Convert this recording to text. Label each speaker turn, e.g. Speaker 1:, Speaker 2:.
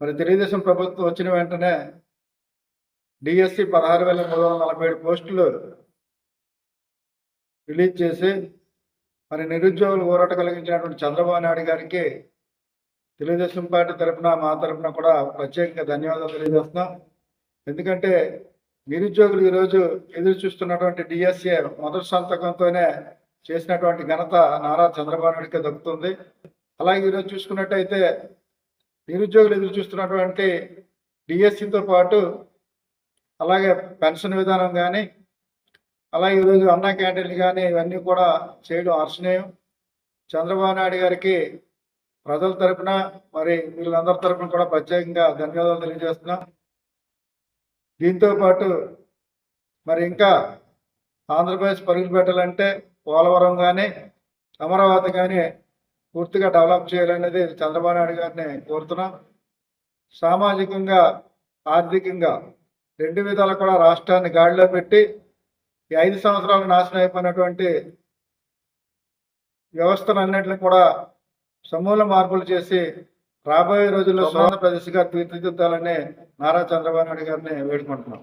Speaker 1: మరి తెలుగుదేశం ప్రభుత్వం వచ్చిన వెంటనే డిఎస్సి పదహారు వేల మూడు వందల నలభై ఏడు పోస్టులు రిలీజ్ చేసి మరి నిరుద్యోగులు ఊరట కలిగించినటువంటి చంద్రబాబు నాయుడు గారికి తెలుగుదేశం పార్టీ తరఫున మా తరఫున కూడా ప్రత్యేకంగా ధన్యవాదాలు తెలియజేస్తున్నాం. ఎందుకంటే నిరుద్యోగులు ఈరోజు ఎదురు చూస్తున్నటువంటి డిఎస్ఏ మొదటి సంతకంతోనే చేసినటువంటి ఘనత నారా చంద్రబాబు నాయుడికి దక్కుతుంది. అలాగే ఈరోజు చూసుకున్నట్టయితే నిరుద్యోగులు ఎదురు చూస్తున్నటువంటి డిఎస్సితో పాటు అలాగే పెన్షన్ విధానం కానీ అలాగే ఈరోజు అన్నా క్యాంటీన్లు కానీ ఇవన్నీ కూడా చేయడం అర్చనీయం చంద్రబాబు నాయుడు గారికి ప్రజల తరపున మరి వీళ్ళందరి తరపున కూడా ప్రత్యేకంగా ధన్యవాదాలు తెలియజేస్తున్నాం. దీంతో పాటు మరి ఇంకా ఆంధ్రప్రదేశ్ పరుగులు పెట్టాలంటే పోలవరం కానీ అమరావతి కానీ పూర్తిగా డెవలప్ చేయాలనేది చంద్రబాబు నాయుడు గారిని కోరుతున్నాం. సామాజికంగా ఆర్థికంగా రెండు విధాలు కూడా రాష్ట్రాన్ని గాడిలో పెట్టి ఈ ఐదు సంవత్సరాలు నాశనం అయిపోయినటువంటి వ్యవస్థలన్నింటినీ కూడా సమూల మార్పులు చేసి రాబోయే రోజుల్లో స్వాతంత్ర ప్రదేశ్గా తీర్చిదిద్దాలని నారా చంద్రబాబు నాయుడు గారిని వేడుకుంటున్నాం.